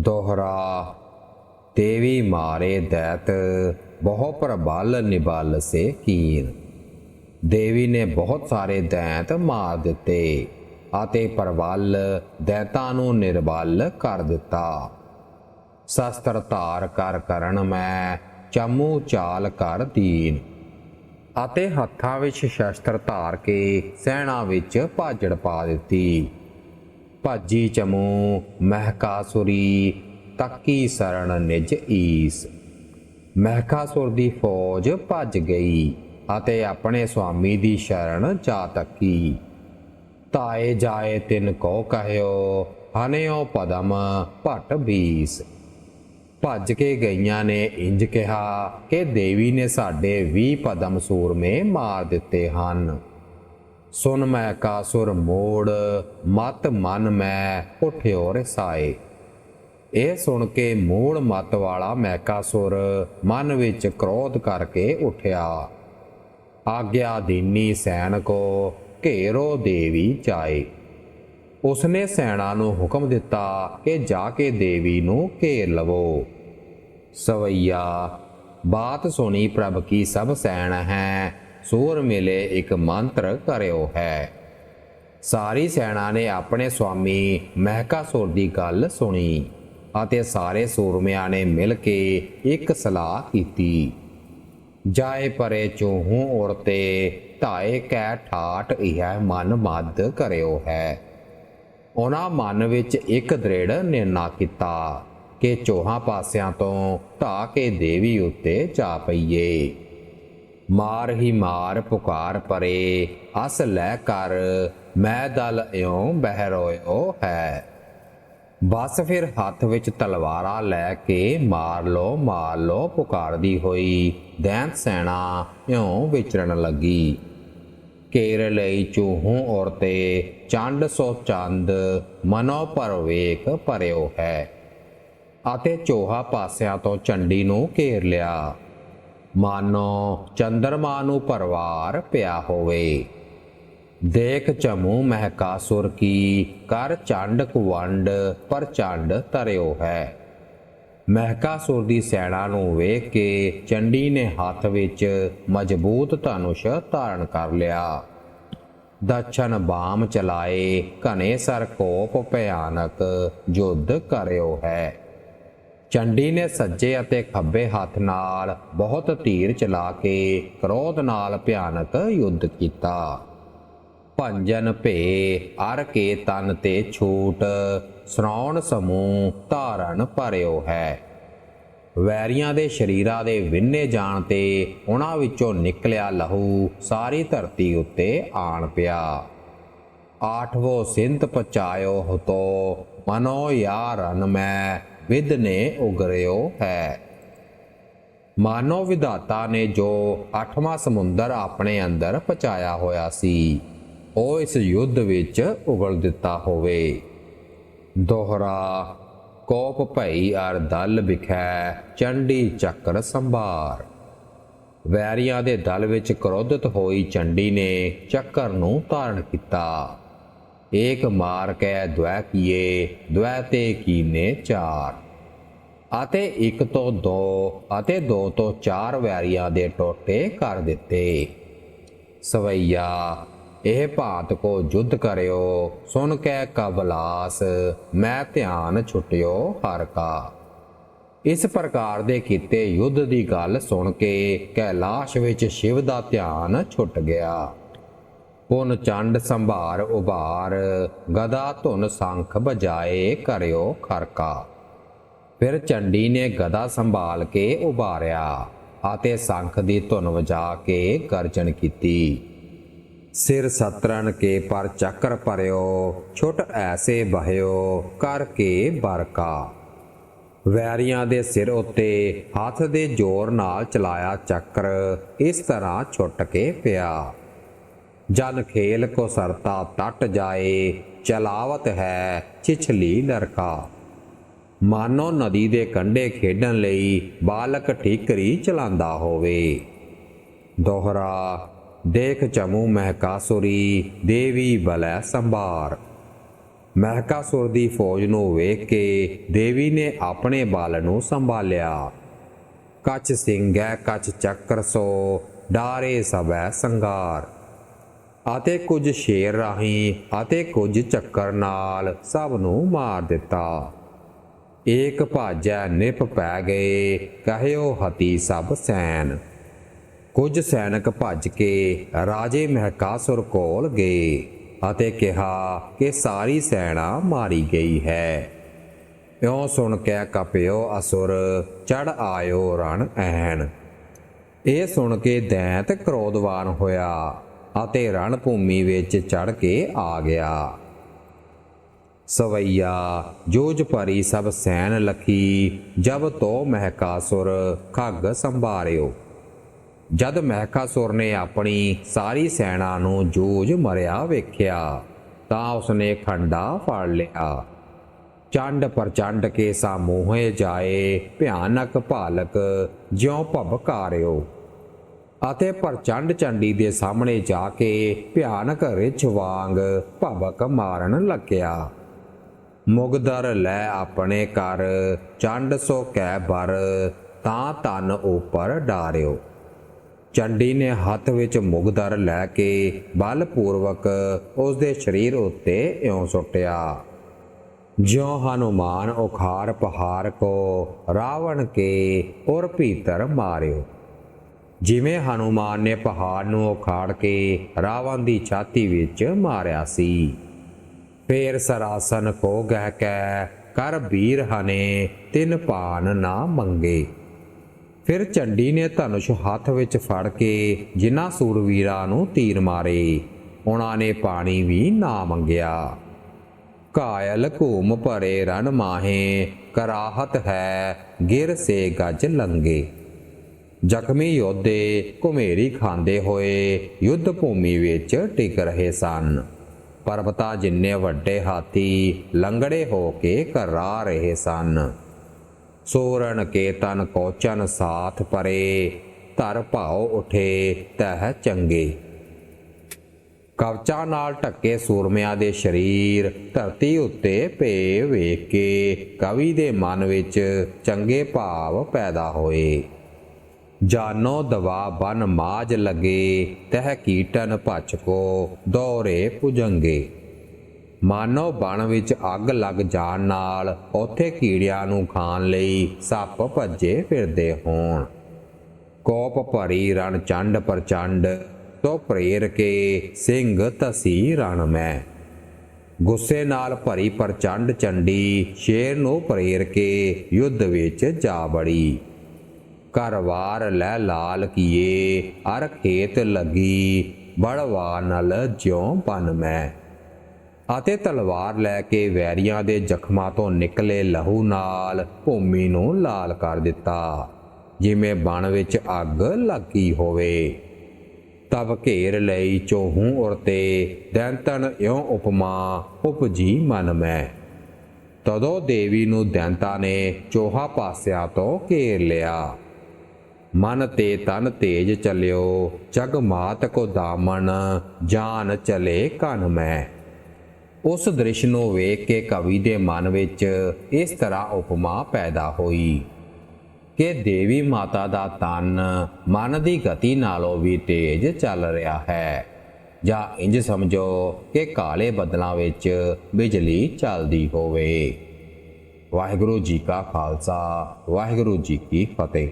ਦੋਹਰਾ। ਦੇਵੀ ਮਾਰੇ ਦੈਤ, ਬਹੁ ਪ੍ਰਬਲ ਨਿਬਲ ਸੇ ਕੀਨ ਦੇਵੀ ਨੇ ਬਹੁਤ ਸਾਰੇ ਦੈਂਤ ਮਾਰ ਦਿੱਤੇ ਅਤੇ ਪ੍ਰਬਲ ਦੈਂਤਾਂ ਨੂੰ ਨਿਰਬਲ ਕਰ ਦਿੱਤਾ। ਸ਼ਸਤਰ ਧਾਰ ਕਰ ਕਰਨ ਮੈਂ ਚਮੂ ਚਾਲ ਕਰ ਦੀਨ ਅਤੇ ਹੱਥਾਂ ਵਿੱਚ ਸ਼ਸਤਰ ਧਾਰ ਕੇ ਸੈਨਾ ਵਿੱਚ ਭਾਜੜ ਪਾ ਦਿੱਤੀ। ਭਾਜੀ ਚਮੂ ਮਹਿਕਾਸੁਰੀ ਤੱਕੀ ਸਰਣ ਨਿਜ ਈਸ। ਮਹਿਕਾਸੁਰ ਦੀ ਫੌਜ ਭੱਜ ਗਈ ਅਤੇ ਆਪਣੇ ਸੁਆਮੀ ਦੀ ਸ਼ਰਨ ਜਾ ਤੱਕੀ। ਤਾਏ ਜਾਏ ਤਿਨ ਕੋ ਕਹਿਓ, ਹਨਿਓ ਪਦਮ ਭਟ ਬੀਸ। ਭੱਜ ਕੇ ਗਈਆਂ ਨੇ ਇੰਜ ਕਿਹਾ ਕਿ ਦੇਵੀ ਨੇ ਸਾਡੇ 20 ਪਦਮ ਸੂਰਮੇ ਮਾਰ ਦਿੱਤੇ ਹਨ। ਸੁਨ ਮੈਂ ਕਾਸੁਰ ਮੋੜ, ਮਤ ਮਨ ਮੈਂ ਉਠਿਓ ਰਸਾਏ। ਇਹ ਸੁਣ ਕੇ ਮੂਲ ਮਤ ਵਾਲਾ ਮੈਕਾਸੁਰ ਮਨ ਵਿੱਚ ਕ੍ਰੋਧ ਕਰਕੇ ਉਠਿਆ। ਆਗਿਆ ਦੀਨੀ ਸੈਨ ਕੋ, ਘੇਰੋ ਦੇਵੀ ਚਾਏ। ਉਸਨੇ ਸੈਣਾ ਨੂੰ ਹੁਕਮ ਦਿੱਤਾ ਕਿ ਜਾ ਕੇ ਦੇਵੀ ਨੂੰ ਘੇਰ ਲਵੋ। ਸਵਈਆ, ਬਾਤ ਸੁਣੀ ਪ੍ਰਭ ਕੀ ਸਭ ਸੈਣ ਹੈ ਸੂਰ ਮਿਲੇ ਇੱਕ ਮੰਤਰ ਕਰਿਓ ਹੈ। ਸਾਰੀ ਸੈਨਾ ਨੇ ਆਪਣੇ ਸੁਆਮੀ ਮਹਿਕਾਸੁਰ ਦੀ ਗੱਲ ਸੁਣੀ ਅਤੇ ਸਾਰੇ ਸੂਰਮਿਆਂ ਨੇ ਮਿਲ ਕੇ ਇੱਕ ਸਲਾਹ ਕੀਤੀ। ਜਾਏ ਪਰੇ ਚੋਹੂ ਔਰਤੇ, ਧਾਏ ਕੈ ਠਾਠ, ਇਹ ਮਨ ਮਦ ਕਰਿਓ ਹੈ। ਉਹਨਾਂ ਮਨ ਵਿੱਚ ਇੱਕ ਦ੍ਰਿੜ ਨਿਰਣਾ ਕੀਤਾ ਕਿ ਚੋਹਾਂ ਪਾਸਿਆਂ ਤੋਂ ਢਾ ਕੇ ਦੇਵੀ ਉੱਤੇ ਜਾ ਪਈਏ। ਮਾਰ ਹੀ ਮਾਰ ਪੁਕਾਰ ਪਰੇ। ਅਸ ਲੈ ਕਰ, ਮੈਂ ਦਲ ਇਉਂ ਬਹਿਰੋਇਓ ਹੈ। ਬਸ ਫਿਰ ਹੱਥ ਵਿੱਚ ਤਲਵਾਰਾ ਲੈ ਕੇ ਮਾਰ ਲੋ ਮਾਰ ਲੋ ਪੁਕਾਰਦੀ ਹੋਈ। ਦੈਂਤ ਸੈਣਾ ਇਉਂ ਵਿਚਰਨ ਲੱਗੀ। ਕੇਰ ਲਈ ਚੂਹੂ ਔਰਤੇ, ਚੰਡ ਸੋ ਚੰਦ, ਮਨੋ ਪਰਵੇਕ ਭਰਿਓ ਹੈ। ਅਤੇ ਚੋਹਾ ਪਾਸਿਆਂ ਤੋਂ ਚੰਡੀ ਨੂੰ ਘੇਰ ਲਿਆ। ਮਾਨੋ ਚੰਦਰਮਾ ਨੂੰ ਪਰਵਾਰ ਪਿਆ ਹੋਵੇ। ਦੇਖ ਚਮੂ ਮਹਿਕਾਸੁਰ ਕੀ, ਕਰ ਚੰਡ ਕੁਵੰਡ ਪਰ ਚੰਡ ਤਰਿਓ ਹੈ। ਮਹਿਕਾਸੁਰ ਦੀ ਸੈਣਾ ਨੂੰ ਵੇਖ ਕੇ ਚੰਡੀ ਨੇ ਹੱਥ ਵਿੱਚ ਮਜ਼ਬੂਤ ਧਨੁਸ਼ ਧਾਰਨ ਕਰ ਲਿਆ। ਦਛਨ ਬਾਮ ਚਲਾਏ ਘਨੇ ਸਰ ਕੋਪ ਭਿਆਨਕ ਯੁੱਧ ਕਰਿਓ ਹੈ। ਚੰਡੀ ਨੇ ਸੱਜੇ ਅਤੇ ਖੱਬੇ ਹੱਥ ਨਾਲ ਬਹੁਤ ਧੀਰ ਚਲਾ ਕੇ ਕ੍ਰੋਧ ਨਾਲ ਭਿਆਨਕ ਯੁੱਧ ਕੀਤਾ। ਭੰਜਨ ਭੇ ਅਰ ਕੇ ਤਨ ਤੇ ਛੂਟ, ਸ਼੍ਰੌਣ ਸਮੂਹ ਧਾਰਨ ਭਰਿਓ ਹੈ। ਵੈਰੀਆਂ ਦੇ ਸ਼ਰੀਰਾਂ ਦੇ ਵਿੰਨੇ ਜਾਣ ਤੇ ਉਹਨਾਂ ਵਿੱਚੋਂ ਨਿਕਲਿਆ ਲਹੂ ਸਾਰੀ ਧਰਤੀ ਉੱਤੇ ਆਣ ਪਿਆ। ਆਠਵੋ ਸਿੰਧ ਪਚਾਇਓ ਹਤੋ ਮਨੋ ਯਾਰਨ ਮੈਂ ਵਿਦ ਨੇ ਉਗਰਿਓ ਹੈ। ਮਾਨੋ ਵਿਧਾਤਾ ਨੇ ਜੋ ਅੱਠਵਾਂ ਸਮੁੰਦਰ ਆਪਣੇ ਅੰਦਰ ਪਚਾਇਆ ਹੋਇਆ ਸੀ, ਉਹ ਇਸ ਯੁੱਧ ਵਿੱਚ ਉਗਲ ਦਿੱਤਾ ਹੋਵੇ। ਦੋਹਰਾ, ਕੋਪ ਭਈ ਅਰ ਦਲ ਵਿਖੈ ਚੰਡੀ ਚੱਕਰ ਸੰਭਾਰ। ਵੈਰੀਆਂ ਦੇ ਦਲ ਵਿੱਚ ਕ੍ਰੋਧਿਤ ਹੋਈ ਚੰਡੀ ਨੇ ਚੱਕਰ ਨੂੰ ਧਾਰਨ ਕੀਤਾ। ਏਕ ਮਾਰ ਕੇ ਦ્વੈ ਕੀਏ ਦ્વੈ ਤੇ ਕੀਨੇ ਚਾਰ। ਅਤੇ ਇੱਕ ਤੋਂ ਦੋ ਅਤੇ ਦੋ ਤੋਂ ਚਾਰ ਵੈਰੀਆਂ ਦੇ ਟੋਟੇ ਕਰ ਦਿੱਤੇ। ਸਵਈਆ, ਇਹ ਭਾਂਤ ਕੋ ਜੁਧ ਕਰਿਓ, ਸੁਣ ਕੇ ਕਬਲਾਸ, ਮੈਂ ਧਿਆਨ ਛੁਟਿਓ ਹਰ ਕਾ। ਇਸ ਪ੍ਰਕਾਰ ਦੇ ਕੀਤੇ ਯੁੱਧ ਦੀ ਗੱਲ ਸੁਣ ਕੇ ਕੈਲਾਸ਼ ਵਿੱਚ ਸ਼ਿਵ ਦਾ ਧਿਆਨ ਛੁੱਟ ਗਿਆ। ਪੁਨ ਚੰਡ ਸੰਭਾਰ ਉਭਾਰ ਗਦਾ ਧੁਨ ਸੰਖ ਬਜਾਏ ਕਰਿਓ ਖਰਕਾ। ਫਿਰ ਚੰਡੀ ਨੇ ਗਦਾ ਸੰਭਾਲ ਕੇ ਉਭਾਰਿਆ ਅਤੇ ਸੰਖ ਦੀ ਧੁਨ ਵਜਾ ਕੇ ਗਰਜਨ ਕੀਤੀ। ਸਿਰ ਸਤਰਨ ਕੇ ਪਰ ਚੱਕਰ ਪਰਿਓ ਛੁੱਟ ਐਸੇ ਬਹਿਓ ਕਰਕੇ ਬਰਕਾ। ਵੈਰੀਆਂ ਦੇ ਸਿਰ ਉੱਤੇ ਹੱਥ ਦੇ ਜ਼ੋਰ ਨਾਲ ਚਲਾਇਆ ਚੱਕਰ, ਇਸ ਤਰ੍ਹਾਂ ਛੁੱਟ ਕੇ ਪਿਆ। ਜਨ ਖੇਲ ਕੋ ਸਰਤਾ ਟਟ ਜਾਏ, ਚਲਾਵਤ ਹੈ ਛਿਛਲੀ ਨਰਕਾ। ਮਾਨੋ ਨਦੀ ਦੇ ਕੰਢੇ ਖੇਡਣ ਲਈ ਬਾਲਕ ਠੀਕਰੀ ਚਲਾਉਂਦਾ ਹੋਵੇ। ਦੋਹਰਾ, ਦੇਖ ਚਮੂ ਮਹਿਕਾਸੁਰੀ ਦੇਵੀ ਬਲੈ ਸੰਭਾਰ। ਮਹਿਕਾਸੁਰ ਦੀ ਫੌਜ ਨੂੰ ਵੇਖ ਕੇ ਦੇਵੀ ਨੇ ਆਪਣੇ ਬਲ ਨੂੰ ਸੰਭਾਲਿਆ। ਕੱਚ ਸਿੰਘੈ ਕੱਚ ਚੱਕਰ ਸੋ, ਡਾਰੇ ਸਭੈ ਸੰਗਾਰ ਅਤੇ ਕੁਝ ਸ਼ੇਰ ਰਾਹੀਂ ਅਤੇ ਕੁਝ ਚੱਕਰ ਨਾਲ ਸਭ ਨੂੰ ਮਾਰ ਦਿੱਤਾ। ਏਕ ਭਾਜੈ ਨਿਪ ਪੈ ਗਏ, ਕਹਿਓ ਹਤੀ ਸਭ ਸੈਨ। ਕੁਝ ਸੈਨਿਕ ਭੱਜ ਕੇ ਰਾਜੇ ਮਹਿਕਾਸੁਰ ਕੋਲ ਗਏ ਅਤੇ ਕਿਹਾ ਕਿ ਸਾਰੀ ਸੈਨਾ ਮਾਰੀ ਗਈ ਹੈ। ਇਉਂ ਸੁਣ ਕੇ ਕਪਿਓ ਅਸੁਰ ਚੜ ਆਇਓ ਰਣ ਐਨ ਇਹ ਸੁਣ ਕੇ ਦੈਂਤ ਕ੍ਰੋਧਵਾਨ ਹੋਇਆ। ਅਤੇ ਰਣ ਭੂਮੀ ਵਿੱਚ ਚੜ ਕੇ ਆ ਗਿਆ। ਸਵਈਆ, ਜੋਜ ਭਰੀ ਸਭ ਸੈਨ ਲਖੀ, ਜਬ ਤੋ ਮਹਿਕਾਸੁਰ ਖੱਗ ਸੰਭਾਰਿਓ। ਜਦ ਮਹਿਕਾਸੁਰ ਨੇ ਆਪਣੀ ਸਾਰੀ ਸੈਨਾ ਨੂੰ ਜੂਝ ਮਰਿਆ ਵੇਖਿਆ, ਤਾਂ ਉਸਨੇ ਖੰਡਾ ਫੜ ਲਿਆ। ਚੰਡ ਪ੍ਰਚੰਡ ਕੇ ਸਾਮੂਹੇ ਜਾਏ, ਭਿਆਨਕ ਭਾਲਕ ਜਿਉ ਭਬਕਾਰਿਓ। ਅਤੇ ਪ੍ਰਚੰਡ ਚੰਡੀ ਦੇ ਸਾਹਮਣੇ ਜਾ ਕੇ ਭਿਆਨਕ ਰਿਛ ਵਾਂਗ ਭਵਕ ਮਾਰਨ ਲੱਗਿਆ। ਮੁਗਦਰ ਲੈ ਆਪਣੇ ਕਰ ਚੰਡ ਸੋ ਕਹਿ ਬਰ, ਤਾਂ ਤਨ ਉਪਰ ਡਾਰਿਓ। ਚੰਡੀ ਨੇ ਹੱਥ ਵਿੱਚ ਮੁਗਦਰ ਲੈ ਕੇ ਬਲਪੂਰਵਕ ਉਸ ਦੇ ਸਰੀਰ ਉੱਤੇ ਇਉਂ ਸੁੱਟਿਆ। ਜਿਉ ਹਨੂਮਾਨ ਉਖਾਰ ਪਹਾਰ ਕੋ ਰਾਵਣ ਕੇ ਉਰ ਭੀਤਰ ਮਾਰਿਓ। ਜਿਵੇਂ ਹਨੂਮਾਨ ਨੇ ਪਹਾੜ ਨੂੰ ਉਖਾੜ ਕੇ ਰਾਵਣ ਦੀ ਛਾਤੀ ਵਿੱਚ ਮਾਰਿਆ ਸੀ। ਫੇਰ ਸਰਾਸਨ ਕੋ ਗਹਿ ਕੈ, ਕਰ ਵੀਰ ਹਨੇ, ਤਿੰਨ ਪਾਨ ਨਾ ਮੰਗੇ। ਫਿਰ ਚੰਡੀ ਨੇ ਧਨੁਸ਼ ਹੱਥ ਵਿੱਚ ਫੜ ਕੇ ਜਿਨ੍ਹਾਂ ਸੂਰਵੀਰਾਂ ਨੂੰ ਤੀਰ ਮਾਰੇ ਉਹਨਾਂ ਨੇ ਪਾਣੀ ਵੀ ਨਾ ਮੰਗਿਆ। ਕਾਇਲ ਘੂਮ ਭਰੇ ਰਣ ਮਾਹੇ, ਕਰਾਹਤ ਹੈ ਗਿਰ ਸੇ ਗੱਜ ਲੰਗੇ। ਜ਼ਖਮੀ ਯੋਧੇ ਘੁਮੇਰੀ ਖਾਂਦੇ ਹੋਏ ਯੁੱਧ ਭੂਮੀ ਵਿੱਚ ਟਿਕ ਰਹੇ ਸਨ। ਪਰਬਤਾਂ ਜਿੰਨੇ ਵੱਡੇ ਹਾਥੀ ਲੰਗੜੇ ਹੋ ਕੇ ਕਰਾ ਰਹੇ ਸਨ। ਸੋਰਨ ਕੇ ਤਨ ਕੋਚਨ ਸਾਥ ਪਰੇ, ਧਰ ਭਾਉ ਉਠੇ ਤਹ ਚੰਗੇ। ਕਵਚਾਂ ਨਾਲ ਢੱਕੇ ਸੂਰਮਿਆਂ ਦੇ ਸਰੀਰ ਧਰਤੀ ਉੱਤੇ ਪਏ ਵੇਖ ਕੇ ਕਵੀ ਦੇ ਮਨ ਵਿੱਚ ਚੰਗੇ ਭਾਵ ਪੈਦਾ ਹੋਏ। ਜਾਨੋ ਦਵਾ ਬਨ ਮਾਜ ਲਗੇ, ਤਹ ਕੀਟਨ ਭਛ ਕੋ, ਦੌਰੇ ਪੁਜੰਗੇ। ਮਾਨੋ ਬਣ ਵਿੱਚ ਅੱਗ ਲੱਗ ਜਾਣ ਨਾਲ ਉੱਥੇ ਕੀੜਿਆਂ ਨੂੰ ਖਾਣ ਲਈ ਸੱਪ ਭੱਜੇ ਫਿਰਦੇ ਹੋਣ। ਕੋਪ ਭਰੀ ਰਣ ਚੰਡ ਪ੍ਰਚੰਡ, ਤੋ ਪ੍ਰੇਰ ਕੇ ਸਿੰਘ ਤਸੀ ਰਣ ਮੈਂ। ਗੁੱਸੇ ਨਾਲ ਭਰੀ ਪ੍ਰਚੰਡ ਚੰਡੀ, ਸ਼ੇਰ ਨੂੰ ਪ੍ਰੇਰ ਕੇ, ਯੁੱਧ ਵਿੱਚ ਜਾ ਬੜੀ ਘਰਵਾਰ ਲੈ ਲਾਲ ਕੀਏ, ਹਰ ਖੇਤ ਲੱਗੀ, ਬੜਵਾ ਨਾਲ ਜਿਉ ਬਨ ਮੈਂ। ਅਤੇ ਤਲਵਾਰ ਲੈ ਕੇ ਵੈਰੀਆਂ ਦੇ ਜ਼ਖਮਾਂ ਤੋਂ ਨਿਕਲੇ ਲਹੂ ਨਾਲ ਭੂਮੀ ਨੂੰ ਲਾਲ ਕਰ ਦਿੱਤਾ, ਜਿਵੇਂ ਬਣ ਵਿੱਚ ਅੱਗ ਲੱਗੀ ਹੋਵੇ। ਤਬ ਘੇਰ ਲਈ ਚੋਹੂ ਉਰਤੇ, ਦੈਂਤਨ ਇਉ ਉਪਮਾ ਉਪਜੀ ਮਨ ਮੈਂ। ਤਦੋਂ ਦੇਵੀ ਨੂੰ ਦੈਂਤਾ ਨੇ ਚੋਹਾ ਪਾਸਿਆਂ ਤੋਂ ਘੇਰ ਲਿਆ। ਮਨ ਤੇ ਤਨ ਤੇਜ ਚਲਿਓ, ਜਗ ਮਾਤ ਕੋ ਦਾਮਨ, ਜਾਨ ਚਲੇ ਕਨ ਮੈਂ। ਉਸ ਦ੍ਰਿਸ਼ ਨੂੰ ਵੇਖ ਕੇ ਕਵੀ ਦੇ ਮਨ ਵਿੱਚ ਇਸ ਤਰ੍ਹਾਂ ਉਪਮਾ ਪੈਦਾ ਹੋਈ ਕਿ ਦੇਵੀ ਮਾਤਾ ਦਾ ਤਨ ਮਨ ਦੀ ਗਤੀ ਨਾਲੋਂ ਵੀ ਤੇਜ਼ ਚੱਲ ਰਿਹਾ ਹੈ। ਜਾਂ ਇੰਜ ਸਮਝੋ ਕਿ ਕਾਲੇ ਬੱਦਲਾਂ ਵਿੱਚ ਬਿਜਲੀ ਚੱਲਦੀ ਹੋਵੇ। ਵਾਹਿਗੁਰੂ ਜੀ ਕਾ ਖਾਲਸਾ, ਵਾਹਿਗੁਰੂ ਜੀ ਕੀ ਫਤਿਹ।